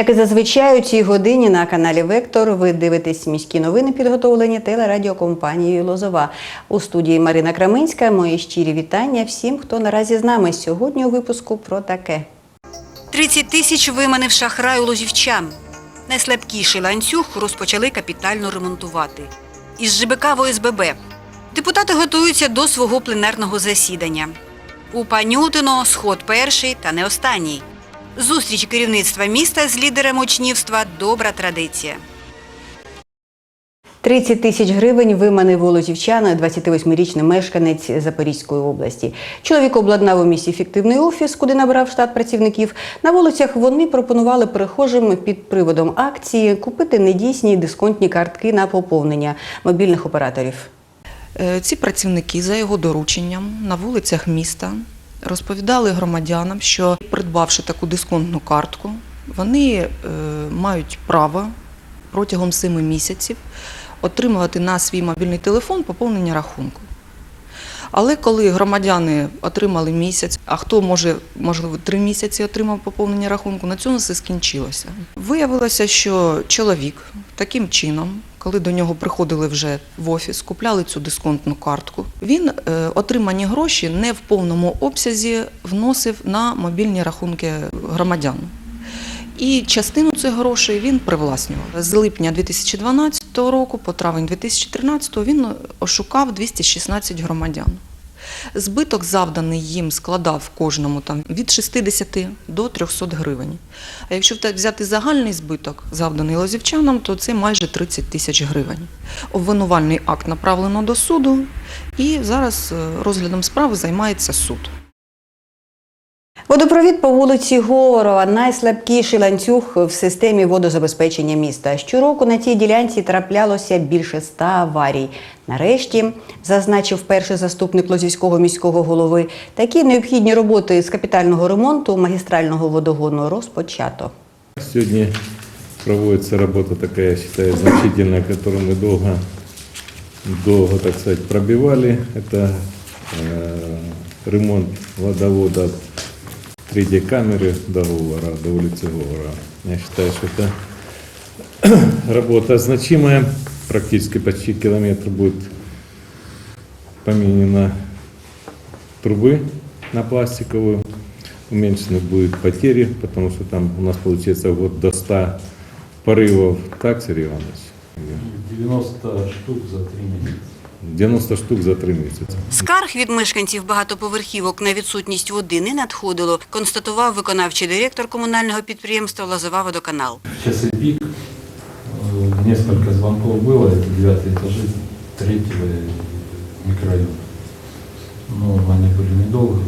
Як і зазвичай у цій годині на каналі Вектор ви дивитесь міські новини, підготовлені телерадіокомпанією Лозова. У студії Марина Краминська. Мої щирі вітання всім, хто наразі з нами. Сьогодні у випуску про таке. 30 тисяч виманив шахрай у лозівчан. Найслабкіший ланцюг розпочали капітально ремонтувати. Із ЖБК в ОСББ. Депутати готуються до свого пленарного засідання. У Панютино сход перший та не останній. Зустріч керівництва міста з лідером учнівства добра традиція. 30 тисяч гривень виманив у Лозівчана 28-річний мешканець Запорізької області. Чоловік обладнав у місті фіктивний офіс, куди набрав штат працівників. На вулицях вони пропонували перехожим під приводом акції купити недійсні дисконтні картки на поповнення мобільних операторів. Е, Ці працівники за його дорученням на вулицях міста розповідали громадянам, що придбавши таку дисконтну картку, вони е, мають право протягом 7 місяців отримувати на свій мобільний телефон поповнення рахунку. Але коли громадяни отримали місяць, а хто може, можливо, три місяці отримав поповнення рахунку, на цьому все скінчилося. Виявилося, що чоловік таким чином, коли до нього приходили вже в офіс, купляли цю дисконтну картку, він е, отримані гроші не в повному обсязі вносив на мобільні рахунки громадян. І частину цих грошей він привласнював. З липня 2012 року по травень 2013 він ошукав 216 громадян. Збиток завданий їм складав кожному там від 60 до 300 гривень. А якщо взяти загальний збиток, завданий лозівчанам, то це майже 30 тисяч гривень. Обвинувальний акт направлено до суду, і зараз е, розглядом справи займається суд. Водопровід по вулиці Говорова найслабкіший ланцюг в системі водозабезпечення міста. Щороку на цій ділянці траплялося більше ста аварій. Нарешті, зазначив перший заступник Лозівського міського голови, такі необхідні роботи з капітального ремонту магістрального водогону розпочато. Сегодня проводится работа такая, я считаю, значительная, которую мы долго, долго, так сказать, пробивали. Это э, ремонт водовода от третьей камеры до Говора, до улицы Говора. Я считаю, что это работа значимая. Практически почти километр будет поменена трубы на пластиковую. Уменьшены будут потери, потому что там у нас получается вот до 100 порывов. Так, Сергей Иванович? 90 штук за три месяца. 90 штук за 3 месяца. Скарг від мешканців багатоповерхівок на відсутність води не надходило, констатував виконавчий директор комунального підприємства Лозова водоканал. В часы пик э, несколько звонков было, это девятые этажи третьего микрорайона. Но они были недолго,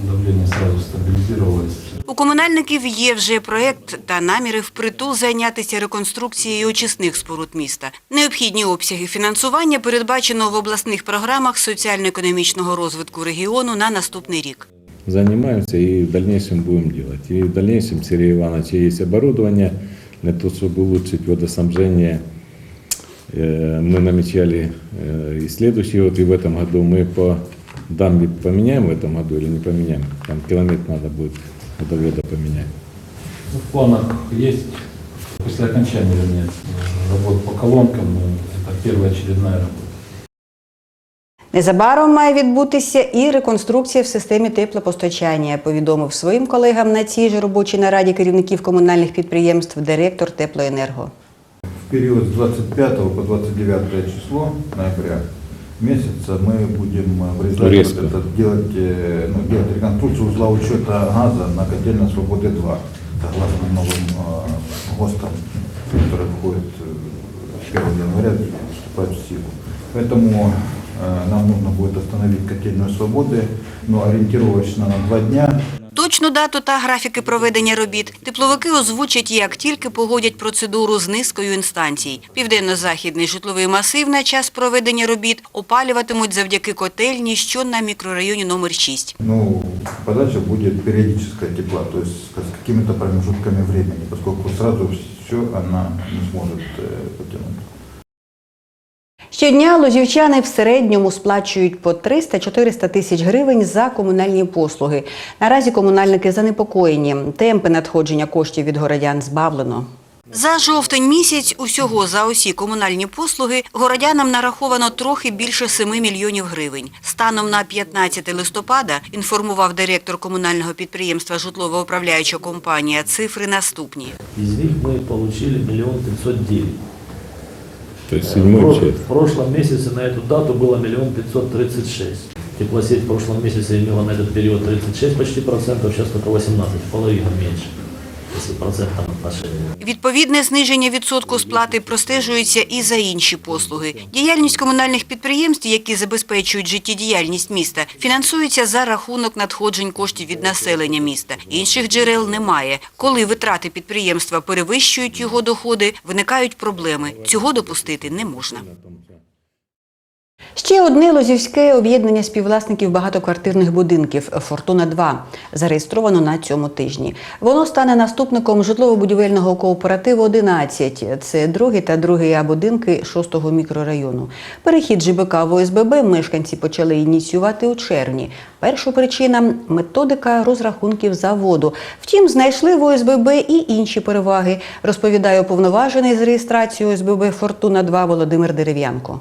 давление сразу стабилизировалось. У комунальників є вже проект та наміри впритул зайнятися реконструкцією очисних споруд міста. Необхідні обсяги фінансування передбачено в обласних програмах соціально-економічного розвитку регіону на наступний рік. Занимаемся и в дальнейшем будем делать. И в дальнейшем, Сергей Иванович, есть оборудование для того, чтобы улучшить водоснабжение. Э, Мы намечали э, и следующий год, и в этом году мы по дамбе поменяем в этом году или не поменяем. Там километр надо будет водовода поменять. Ну, В планах есть, после окончания, вернее, работ по колонкам, ну, это первая очередная работа. Незабаром має відбутися і реконструкція в системі теплопостачання, повідомив своїм колегам на цій же робочій нараді керівників комунальних підприємств директор Теплоенерго. В период с 25 по 29 число ноября месяца мы будем э, в результате Резко. вот это делать, э, ну, делать реконструкцию узла учета газа на котельной Свободы 2, согласно новым э, ГОСТам, которые входят э, с 1 января, вступают в силу. Поэтому э, нам нужно будет остановить котельную Свободы, но ориентировочно на два дня Точну дату та графіки проведення робіт тепловики озвучать, як тільки погодять процедуру з низкою інстанцій. Південно-західний житловий масив на час проведення робіт опалюватимуть завдяки котельні, що на мікрорайоні номер 6. Ну, подача будет периодическая тепла, то есть с с какими-то промежутками времени, поскольку сразу все она не сможет э, потянуть. Щодня лозівчани в середньому сплачують по 300-400 тисяч гривень за комунальні послуги. Наразі комунальники занепокоєні. Темпи надходження коштів від городян збавлено. За жовтень місяць усього за усі комунальні послуги городянам нараховано трохи більше 7 мільйонів гривень. Станом на 15 листопада, інформував директор комунального підприємства житлово-управляюча компанія, цифри наступні. Из них мы получили миллион пятьсот девять. То есть В седьмой про- часть. В прошлом месяце на эту дату было миллион пятьсот тридцать шесть. Теплосеть в прошлом месяце имела на этот период 36 почти процентов, сейчас только 18, в половину меньше, Відповідне зниження відсотку сплати простежується і за інші послуги. Діяльність комунальних підприємств, які забезпечують життєдіяльність міста, фінансується за рахунок надходжень коштів від населення міста. Інших джерел немає. Коли витрати підприємства перевищують його доходи, виникають проблеми. Цього допустити не можна. Ще одне лозівське об'єднання співвласників багатоквартирних будинків «Фортуна-2» зареєстровано на цьому тижні. Воно стане наступником житлово-будівельного кооперативу «11». Це другий та другий А будинки 6-го мікрорайону. Перехід ЖБК в ОСББ мешканці почали ініціювати у червні. Перша причина – методика розрахунків заводу. Втім, знайшли в ОСББ і інші переваги, розповідає уповноважений з реєстрацією ОСББ «Фортуна-2» Володимир Дерев'янко.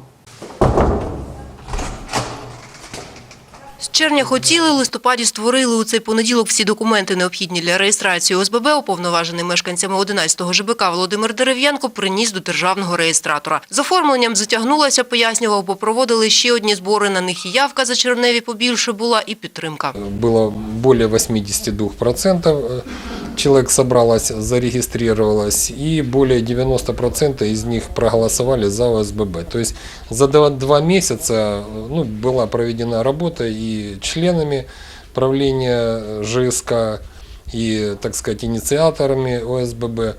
З червня хотіли, листопаді створили у цей понеділок всі документи, необхідні для реєстрації ОСББ, уповноважений мешканцями 11-го ЖБК Володимир Дерев'янко приніс до державного реєстратора. З оформленням затягнулася, пояснював, бо проводили ще одні збори, на них і явка за червневі побільше була, і підтримка. Було більше 82% человек собралось, зарегистрировалось, и более 90% из них проголосовали за ОСББ. То есть за два, два месяца ну, была проведена работа и членами правления ЖСК, и, так сказать, инициаторами ОСББ,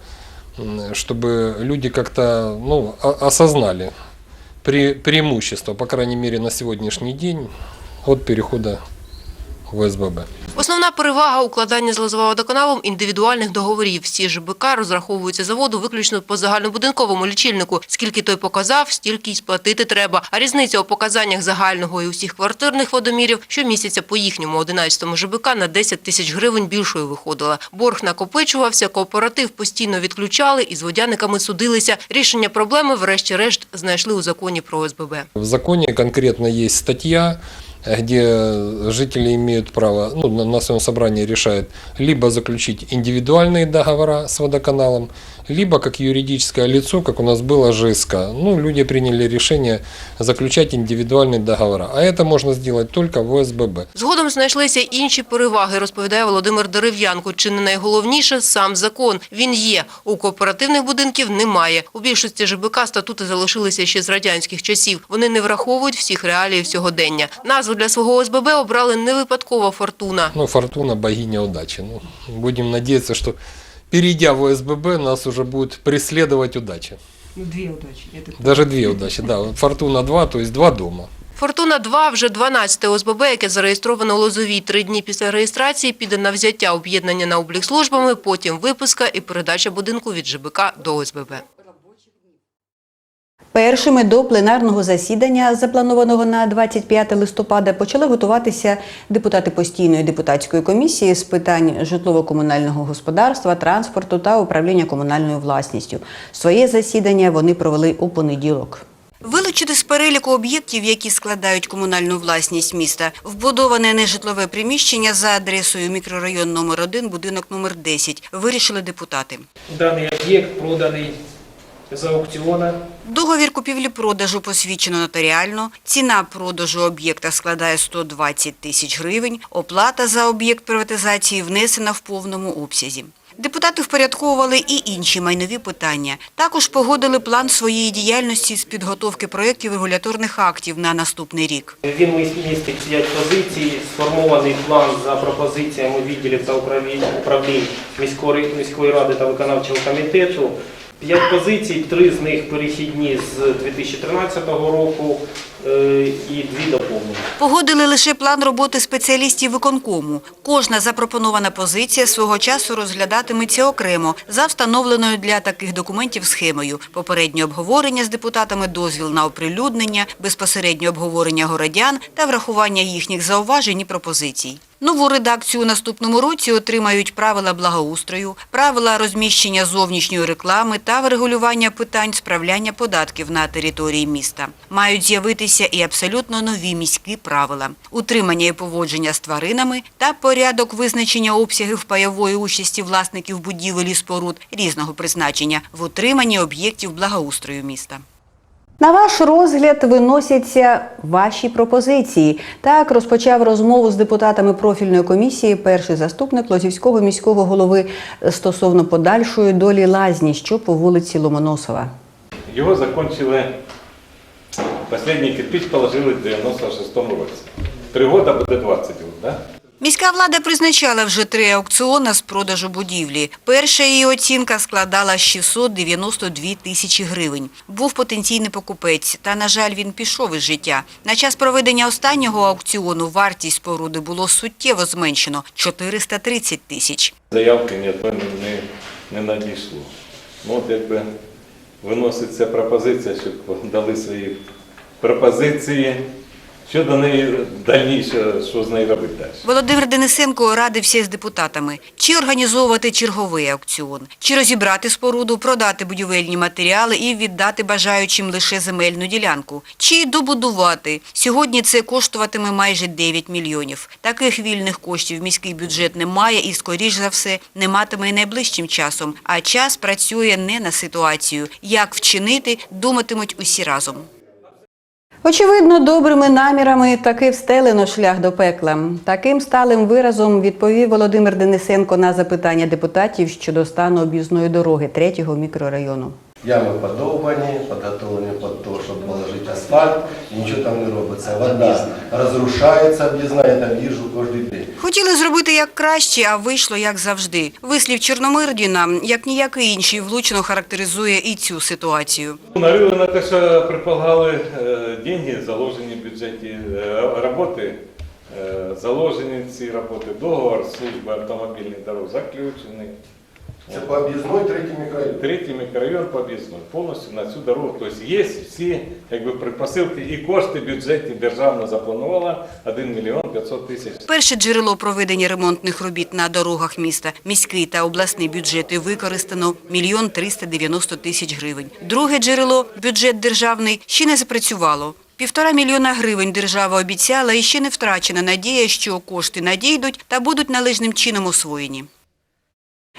чтобы люди как-то ну, осознали пре- преимущество, по крайней мере, на сегодняшний день от перехода ОСББ. Основна перевага укладання з Лозового-водоканалом – індивідуальних договорів. Всі ЖБК розраховуються заводу виключно по загальнобудинковому лічильнику. Скільки той показав, стільки й сплатити треба. А різниця у показаннях загального і усіх квартирних водомірів щомісяця по їхньому 11-му ЖБК на 10 тисяч гривень більшою виходила. Борг накопичувався, кооператив постійно відключали і з водяниками судилися. Рішення проблеми, врешті-решт, знайшли у законі про ОСББ. В законе конкретно есть статья, где жители имеют право, ну, на, на своем собрании решают, либо заключить индивидуальные договора с водоканалом, либо как юридическое лицо, как у нас было ЖСК. Ну, люди приняли решение заключать индивидуальные договора. А это можно сделать только в ОСББ. Згодом знайшлися й інші переваги, розповідає Володимир Дерев'янко. Чи не найголовніше – сам закон. Він є. У кооперативних будинків немає. У більшості ЖБК статути залишилися ще з радянських часів. Вони не враховують всіх реалій сьогодення. Назву для свого ОСББ обрали не випадково «Фортуна». Ну, фортуна богиня удачи. Ну, будем надеяться, что перейдя в ОСББ, нас уже будет преследовать удача. Ну, дві удачі. Даже две удачи, да. Фортуна 2, то есть два дома. «Фортуна-2» – вже 12-те ОСББ, яке зареєстровано у Лозовій. Три дні після реєстрації піде на взяття об'єднання на облік службами, потім випуска і передача будинку від ЖБК до ОСББ. Першими до пленарного засідання, запланованого на 25 листопада, почали готуватися депутати постійної депутатської комісії з питань житлово-комунального господарства, транспорту та управління комунальною власністю. Своє засідання вони провели у понеділок. Вилучити з переліку об'єктів, які складають комунальну власність міста, вбудоване нежитлове приміщення за адресою мікрорайон номер 1 будинок номер 10, вирішили депутати. Даний об'єкт проданий з аукціону. Договір купівлі-продажу посвідчено нотаріально. Ціна продажу об'єкта складає 120 тисяч гривень. Оплата за об'єкт приватизації внесена в повному обсязі. Депутати впорядковували і інші майнові питання. Також погодили план своєї діяльності з підготовки проєктів регуляторних актів на наступний рік. Він містить 5 позицій, сформований план за пропозиціями відділів та управлінь, міської ради та виконавчого комітету. П'ять позицій, три з них перехідні з 2013 року е, і дві доповнені. Погодили лише план роботи спеціалістів виконкому. Кожна запропонована позиція свого часу розглядатиметься окремо за встановленою для таких документів схемою. Попереднє обговорення з депутатами, дозвіл на оприлюднення, безпосереднє обговорення городян та врахування їхніх зауважень і пропозицій. Нову редакцію у наступному році отримають правила благоустрою, правила розміщення зовнішньої реклами та врегулювання питань справляння податків на території міста. Мають з'явитися і абсолютно нові міські правила – утримання і поводження з тваринами та порядок визначення обсягів пайової участі власників будівель і споруд різного призначення в утриманні об'єктів благоустрою міста. На ваш розгляд виносяться ваші пропозиції. Так розпочав розмову з депутатами профільної комісії перший заступник Лозівського міського голови стосовно подальшої долі лазні, що по вулиці Ломоносова. Его закончили, последний кирпич положили в 96-му році. Три года буде 20 років, да? Міська влада призначала вже три аукціони з продажу будівлі. Перша її оцінка складала 692 тисячі гривень. Був потенційний покупець, та, на жаль, він пішов із життя. На час проведення останнього аукціону вартість споруди було суттєво зменшено – 430 тисяч. Заявки ні не, не надійшло. Ну, от якби виноситься пропозиція, щоб дали свої пропозиції щодо неї дальніше, що з нею робити далі. Володимир Денисенко радився з депутатами, чи організовувати черговий аукціон, чи розібрати споруду, продати будівельні матеріали і віддати бажаючим лише земельну ділянку, чи добудувати. Сьогодні це коштуватиме майже 9 мільйонів. Таких вільних коштів міський бюджет не має і, скоріш за все, не матиме і найближчим часом. А час працює не на ситуацію. Як вчинити, думатимуть усі разом. Очевидно, добрими намірами таки встелено шлях до пекла. Таким сталим виразом відповів Володимир Денисенко на запитання депутатів щодо стану об'їзної дороги третього мікрорайону. Ями подовбані, підготовлені під те, щоб положити асфальт, і нічого там не робиться. Вода розрушається об'їзна, я там їжджу кожен день. Хотіли зробити як краще, а вийшло як завжди. Вислів Чорномирдіна, як ніякий інший, влучно характеризує і цю ситуацію. Нарили на те, що предполагали гроші, заложені в бюджеті е, роботи, е, заложені ці роботи, договор служби автомобільних дорог заключений. Це по об'їзної третій мікрорайон. Третій мікрорайон по об'їзної, повністю на цю дорогу. Тобто є всі якби, предпосилки і кошти в бюджеті державна запланувала 1 мільйон 500 тисяч. Перше джерело проведення ремонтних робіт на дорогах міста, міський та обласний бюджети використано мільйон 390 тисяч гривень. Друге джерело, бюджет державний, ще не запрацювало. Півтора мільйона гривень держава обіцяла і ще не втрачена надія, що кошти надійдуть та будуть належним чином освоєні.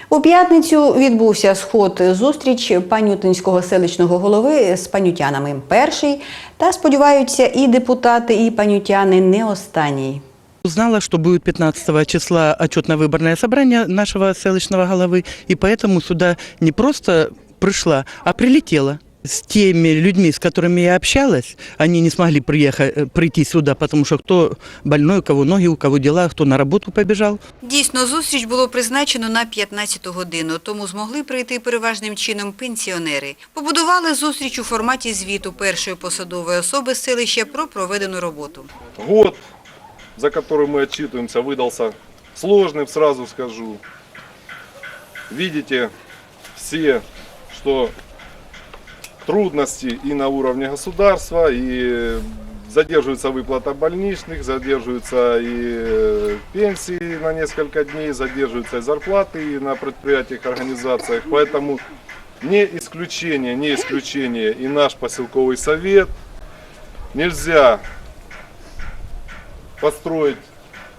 У п'ятницю відбувся сход зустріч панютинського селищного голови з панютянами. Перший, та сподіваються, і депутати, і панютяни не останній. Узнала, что будет 15 числа отчетно-выборное собрание нашего селищного головы, и поэтому сюда не просто пришла, а прилетела. С теми людьми, с которыми я общалась, они не смогли приехать, э, прийти сюда, потому что кто больной, у кого ноги, у кого дела, кто на работу побежал. Дійсно, зустріч було призначено на 15 годину, тому змогли прийти переважним чином пенсіонери. Побудували зустріч у форматі звіту першої посадової особи з селища про проведену роботу. Год, за который мы отчитываемся, выдался сложным, сразу скажу. Видите все, что трудности и на уровне государства, и задерживается выплата больничных, задерживаются и э, пенсии на несколько дней, задерживаются и зарплаты и на предприятиях, организациях. Поэтому не исключение, не исключение и наш поселковый совет. Нельзя построить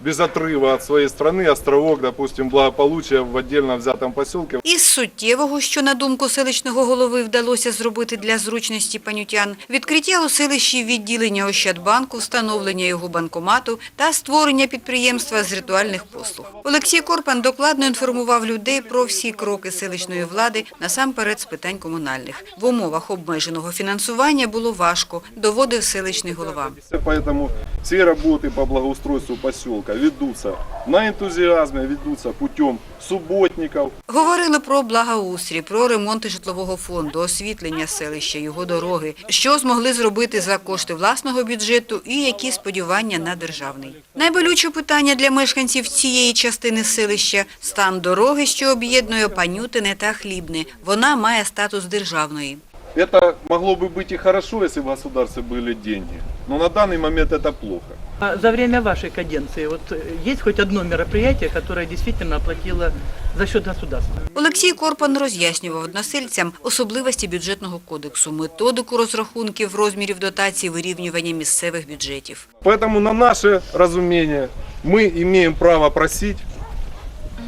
без отрыва от своей страны островок, допустим, благополучия в отдельно взятом поселке. Із суттєвого, що на думку селищного голови вдалося зробити для зручності панютян, відкриття у селищі відділення Ощадбанку, встановлення його банкомату та створення підприємства з ритуальних послуг. Олексій Корпан докладно інформував людей про всі кроки селищної влади, насамперед з питань комунальних. В умовах обмеженого фінансування було важко, доводив селищний голова. Поэтому все работы по благоустройству поселка ведутся на энтузиазме, ведутся путем субботников. Говорили про благоустрій, про ремонти житлового фонду, освітлення селища, його дороги, що змогли зробити за кошти власного бюджету і які сподівання на державний. Найболюче питання для мешканців цієї частини селища – стан дороги, що об'єднує Панютине та Хлібне. Вона має статус державної. Это могло бы быть и хорошо, если бы в государстве были деньги. Но на данный момент это плохо. А За время вашей каденции вот э, есть хоть одно мероприятие, которое действительно оплатило за счет государства? Олексій Корпан роз'яснював односельцям особливості бюджетного кодексу, методику розрахунків розмірів дотацій, вирівнювання місцевих бюджетів. Поэтому на наше разумение мы имеем право просить,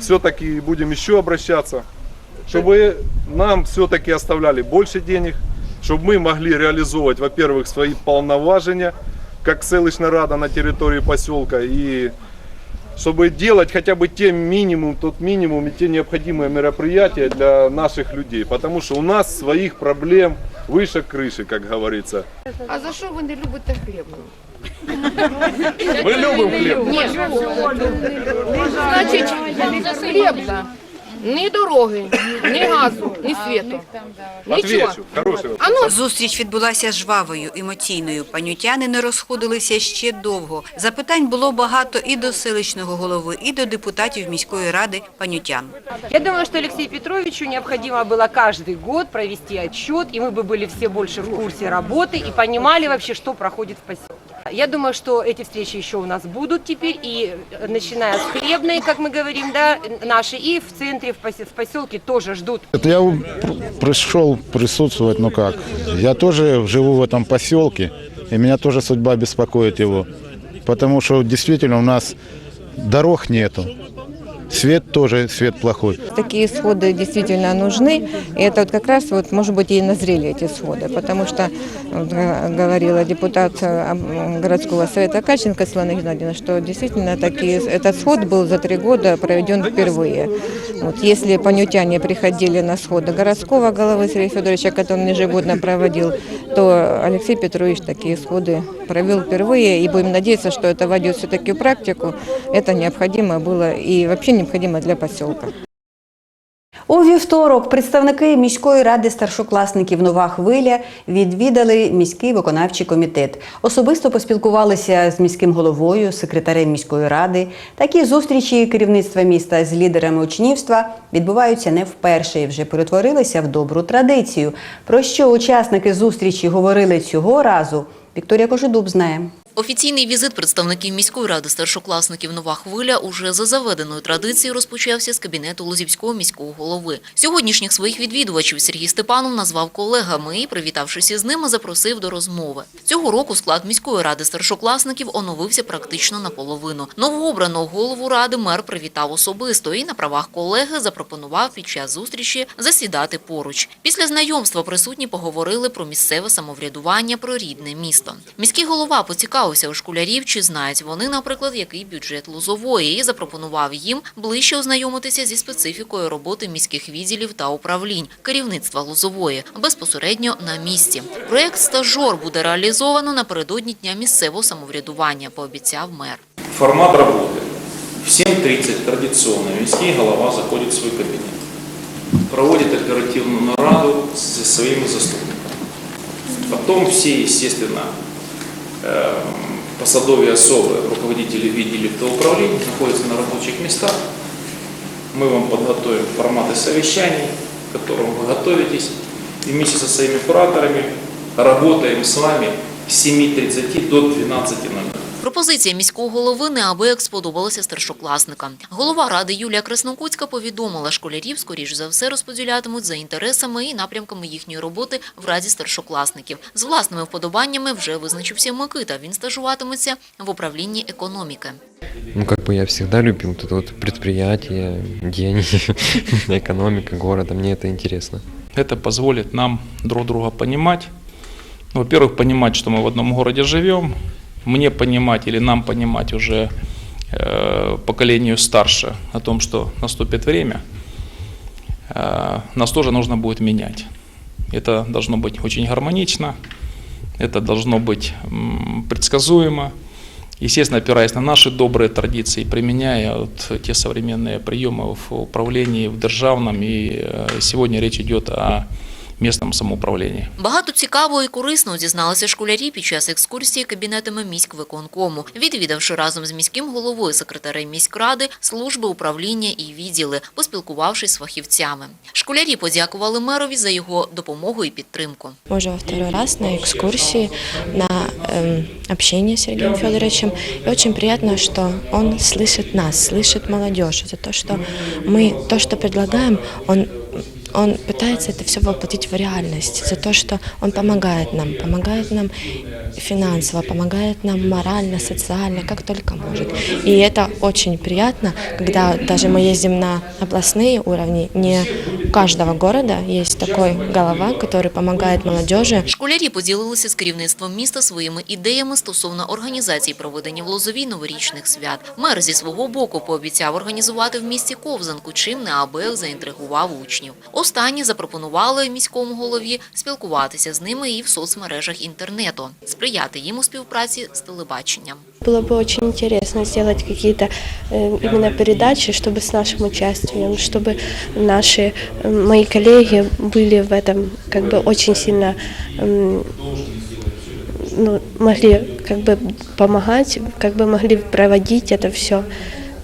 все-таки будем еще обращаться, чтобы нам все-таки оставляли больше денег, чтобы мы могли реализовывать, во-первых, свои полноважения, как селищная рада на территории поселка, и чтобы делать хотя бы те минимум, тот минимум и те необходимые мероприятия для наших людей, потому что у нас своих проблем выше крыши, как говорится. А за що ви не любите хліб? Мы любим хлеб. Ні, значить, хліб, да. Ні дороги, ні газу, ні світу. Нічого. Отвечу. Хороший вопрос. А ну, Зустріч відбулася жвавою, емоційною. Панютяни не розходилися ще довго. Запитань було багато і до селищного голови, і до депутатів міської ради панютян. Я думаю, что Алексею Петровичу необходимо было каждый год провести отчет, и мы бы были все больше в курсе работы и понимали вообще, что проходит в поселке. Я думаю, что эти встречи еще у нас будут теперь, и э, начиная с хлебной, как мы говорим, да, наши, и в центре, в посе- в поселке тоже ждут Это я пр- пришел присутствовать, ну как, я тоже живу в этом поселке, и меня тоже судьба беспокоит его, потому что действительно у нас дорог нету, Свет тоже, свет плохой. Такие сходы действительно нужны. И это вот как раз, вот, может быть, и назрели эти сходы. Потому что, вот, говорила депутат э, городского совета Каченко Светлана Геннадьевна, что действительно такие, этот сход был за три года проведен впервые. Вот, если понютяне приходили на сходы городского головы Сергея Федоровича, который он ежегодно проводил, то Алексей Петрович такие сходы провел впервые. И будем надеяться, что это войдет все-таки в практику. Это необходимо было и вообще необходимо для поселка. У вівторок представники міської ради старшокласників Нова хвиля відвідали міський виконавчий комітет. Особисто поспілкувалися з міським головою, секретарем міської ради. Такі зустрічі керівництва міста з лідерами учнівства відбуваються не вперше і вже перетворилися в добру традицію. Про що учасники зустрічі говорили цього разу, Вікторія Кожедуб знає. Офіційний візит представників міської ради старшокласників «Нова хвиля» уже за заведеною традицією розпочався з кабінету Лозівського міського голови. Сьогоднішніх своїх відвідувачів Сергій Степанов назвав колегами і, привітавшись із ними, запросив до розмови. Цього року склад міської ради старшокласників оновився практично наполовину. Новообраного голову ради мер привітав особисто і на правах колеги запропонував під час зустрічі засідати поруч. Після знайомства присутні поговорили про місцеве самоврядування, про рідне місто. Міський голова поцікавився у школярів, чи знають вони, наприклад, який бюджет Лозової, і запропонував їм ближче ознайомитися зі специфікою роботи міських відділів та управлінь керівництва Лозової безпосередньо на місці. Проект «Стажор» буде реалізовано напередодні дня місцевого самоврядування, пообіцяв мер. Формат работы. В 7.30 традиционно міський голова заходит в свой кабинет, проводит оперативную нараду со своими заступниками. Потом все, естественно, э, посадовые особы, руководители відділів та управлінь находятся на рабочих местах. Мы вам подготовим форматы совещаний, к которым вы готовитесь, и вместе со своими кураторами работаем с вами с 7.30 до 12.00. Пропозиція міського голови неабияк сподобалася старшокласникам. Голова ради Юлія Краснокутська повідомила, школярів, скоріш за все, розподілятимуть за інтересами і напрямками їхньої роботи в раді старшокласників. З власними вподобаннями вже визначився Микита. Він стажуватиметься в управлінні економіки. Ну, как бы я всегда любил вот это вот предприятие, деньги, экономика города, мне это интересно. Это позволит нам друг друга понимать. Ну, Во-первых, понимать, что мы в одном городе живем, мне понимать или нам понимать уже э, поколению старше о том, что наступит время, э, нас тоже нужно будет менять. Это должно быть очень гармонично, это должно быть предсказуемо, естественно, опираясь на наши добрые традиции, применяя вот те современные приемы в управлении в державном. И э, сегодня речь идет о местном самоуправлении. Багато цікавого і корисного дізналися школярі під час екскурсії кабінетами міськвиконкому, відвідавши разом з міським головою секретарем міськради, служби управління і відділи, поспілкувавшись з фахівцями. Школярі подякували мерові за його допомогу і підтримку. Мы уже во второй раз на экскурсии, на эм, общение с Сергеем Федоровичем. И очень приятно, что он слышит нас, слышит молодежь. За то, что мы то, что предлагаем, он он пытается это все воплотить в реальность, за то, что он помогает нам, помогает нам финансово, помогает нам морально, социально, как только может. И это очень приятно, когда даже мы ездим на областные уровни, не у каждого города есть такой голова, который помогает молодежи. Школярі поділилися з керівництвом міста своїми ідеями стосовно організації проведення в Лозовій новорічних свят. Мер зі свого боку пообіцяв організувати в місті ковзанку, чим неабияк заінтригував учнів. Останні запропонували міському голові спілкуватися з ними і в соцмережах інтернету, сприяти їм у співпраці з телебаченням. Было бы очень интересно сделать какие-то э, именно передачи, чтобы с нашим участием, чтобы наши э, мои коллеги были в этом как бы очень сильно м, ну, могли как бы помогать, как бы могли проводить это все,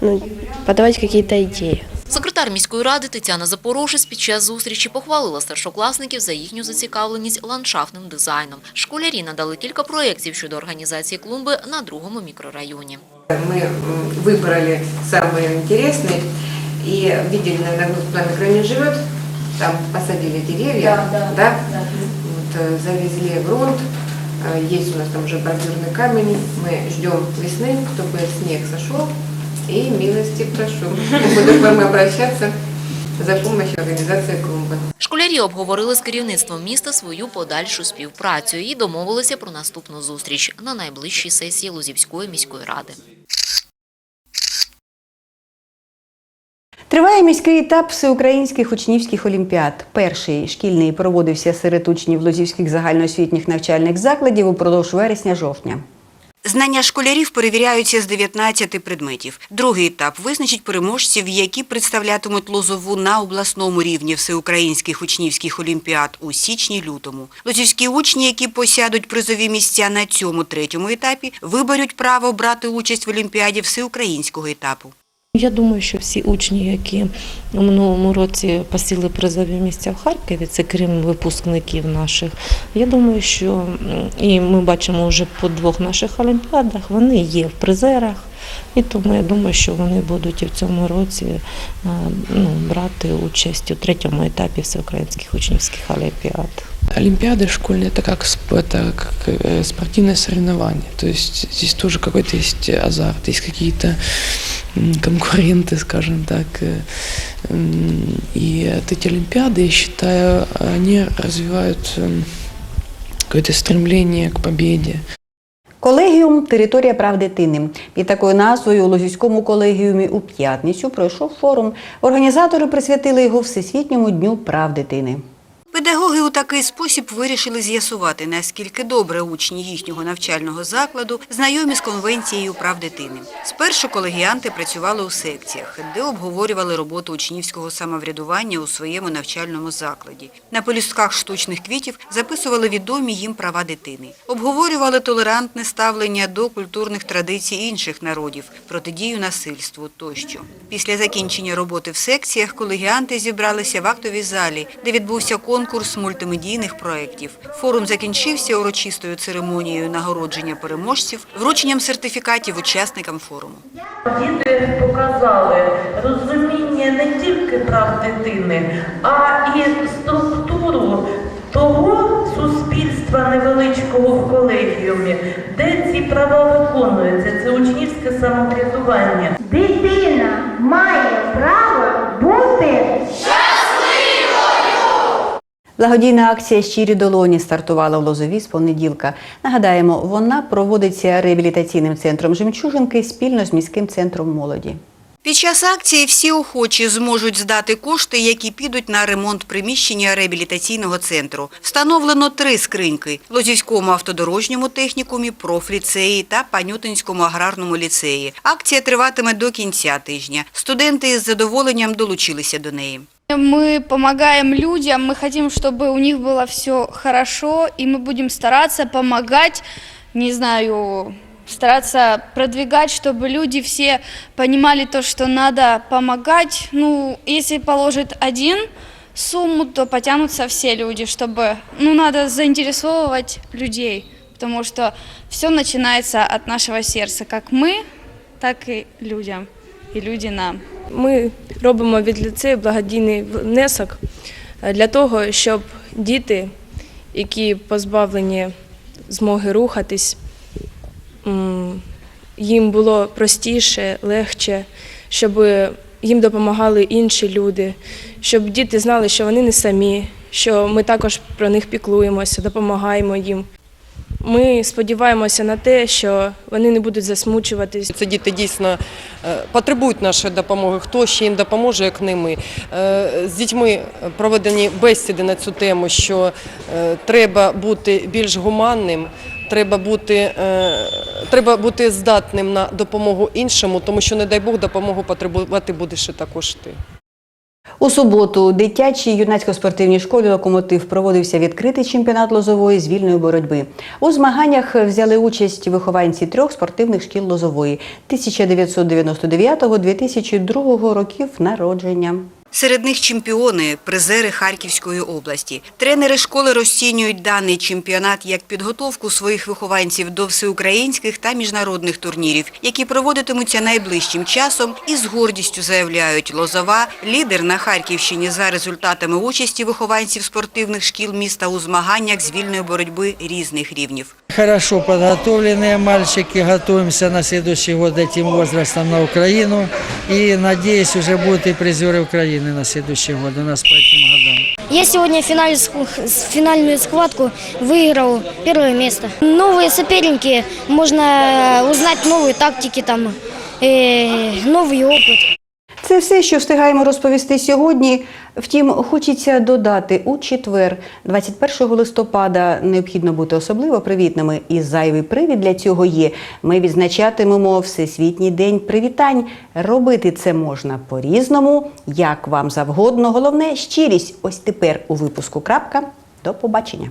ну, подавать какие-то идеи. Секретар міської ради Тетяна Запорожець під час зустрічі похвалила старшокласників за їхню зацікавленість ландшафтним дизайном. Школярі надали кілька проєктів щодо організації клумби на другому мікрорайоні. Мы м, выбрали самые интересные и видели, наверное, кто в том микрорайоне живет, там посадили деревья, да, Вот, э, завезли грунт, Э, есть у нас там уже бордюрный камень, мы ждем весны, чтобы снег сошел, и милости прошу. Буду к вам обращаться за помощью организации клумбы. Школярі обговорили з керівництвом міста свою подальшу співпрацю і домовилися про наступну зустріч на найближчій сесії Лузівської міської ради. Триває міський етап всеукраїнських учнівських олімпіад. Перший шкільний проводився серед учнів Лозівських загальноосвітніх навчальних закладів упродовж вересня-жовтня. Знання школярів перевіряються з 19 предметів. Другий етап визначить переможців, які представлятимуть Лозову на обласному рівні всеукраїнських учнівських олімпіад у січні-лютому. Лозівські учні, які посядуть призові місця на цьому третьому етапі, виберуть право брати участь в олімпіаді всеукраїнського етапу. Я думаю, що всі учні, які у минулому році посіли призові місця в Харкові, це крім випускників наших. Я думаю, що м, і ми бачимо вже по двох наших олімпіадах, вони є в призерах. І тому я думаю, що вони будуть і в цьому році е, ну, брати участь у третьому етапі всеукраїнських учнівських олімпіад. Олимпиады школьные это как, сп- это как э, спортивное соревнование. То есть здесь тоже какой-то есть азарт, есть какие-то м, конкуренты, скажем так. э, м, И вот эти Олимпиады, я считаю, они развивают м, какое-то стремление к победе. Колегіум Територія прав дитини. Під такою назвою у Лозівському колегіумі у п'ятницю пройшов форум. Організатори присвятили його Всесвітньому дню прав дитини. Педагоги у такий спосіб вирішили з'ясувати, наскільки добре учні їхнього навчального закладу знайомі з конвенцією прав дитини. Спершу колегіанти працювали у секціях, де обговорювали роботу учнівського самоврядування у своєму навчальному закладі. На полюстках штучних квітів записували відомі їм права дитини. Обговорювали толерантне ставлення до культурних традицій інших народів, протидію насильству тощо. Після закінчення роботи в секціях колегіанти зібралися в актовій залі, де відбувся конкурс мультимедійних проєктів. Форум закінчився урочистою церемонією нагородження переможців, врученням сертифікатів учасникам форуму. Діти показали розуміння не тільки прав дитини, а і структуру того суспільства невеличкого в колегіумі, де ці права виконуються. Це учнівське самоврядування. Дитина має право бути Благодійна акція Щирі долоні стартувала в Лозові з понеділка. Нагадаємо, вона проводиться реабілітаційним центром Жемчужинки спільно з міським центром молоді. Під час акції всі охочі зможуть здати кошти, які підуть на ремонт приміщення реабілітаційного центру. Встановлено три скриньки – Лозівському автодорожньому технікумі, профліцеї та Панютинському аграрному ліцеї. Акція триватиме до кінця тижня. Студенти з задоволенням долучилися до неї. Мы помогаем людям, мы хотим, чтобы у них было все хорошо, и мы будем стараться помогать, не знаю, стараться продвигать, чтобы люди все понимали то, что надо помогать. Ну, если положит один сумму, то потянутся все люди, чтобы, ну, надо заинтересовывать людей, потому что все начинается от нашего сердца, как мы, так и людям, и люди нам. Ми робимо від ліцею благодійний внесок е, для того, щоб діти, які позбавлені змоги рухатись, їм було простіше, легше, щоб їм допомагали інші люди, щоб діти знали, що вони не самі, що ми також про них піклуємося, допомагаємо їм. Ми сподіваємося на те, що вони не будуть засмучуватись. Це діти дійсно е, потребують нашої допомоги. Хто ще їм допоможе, як не ми. Е, З дітьми проведені бесіди на цю тему, що е, треба бути більш гуманним. Треба бути, треба бути здатним на допомогу іншому, тому що, не дай Бог, допомогу потребувати будеш і також ти. У суботу дитячій юнацько-спортивній школі «Локомотив» проводився відкритий чемпіонат лозової з вільної боротьби. У змаганнях взяли участь вихованці трьох спортивних шкіл лозової 1999-2002 років народження. Серед них чемпіони, призери Харківської області. Тренери школи розцінюють даний чемпіонат як підготовку своїх вихованців до всеукраїнських та міжнародних турнірів, які проводитимуться найближчим часом і з гордістю заявляють Лозова, лідер на Харківщині за результатами участі вихованців спортивних шкіл міста у змаганнях з вільної боротьби різних рівнів. Хорошо подготовленные мальчики, готовимся на следующий год этим возрастом на Украину. И надеюсь, уже будут и призеры Украины на следующий год у нас по этим годам. Я сегодня финаль, финальную схватку выиграл первое место. Новые соперники, можно узнать новые тактики, там, э, новый опыт. Це все, що встигаємо розповісти сьогодні. Втім, хочеться додати у четвер, 21 листопада, необхідно бути особливо привітними, і зайвий привід для цього є. Ми відзначатимемо Всесвітній день привітань. Робити це можна по-різному, як вам завгодно. Головне щирість. Ось тепер у випуску. Крапка. До побачення.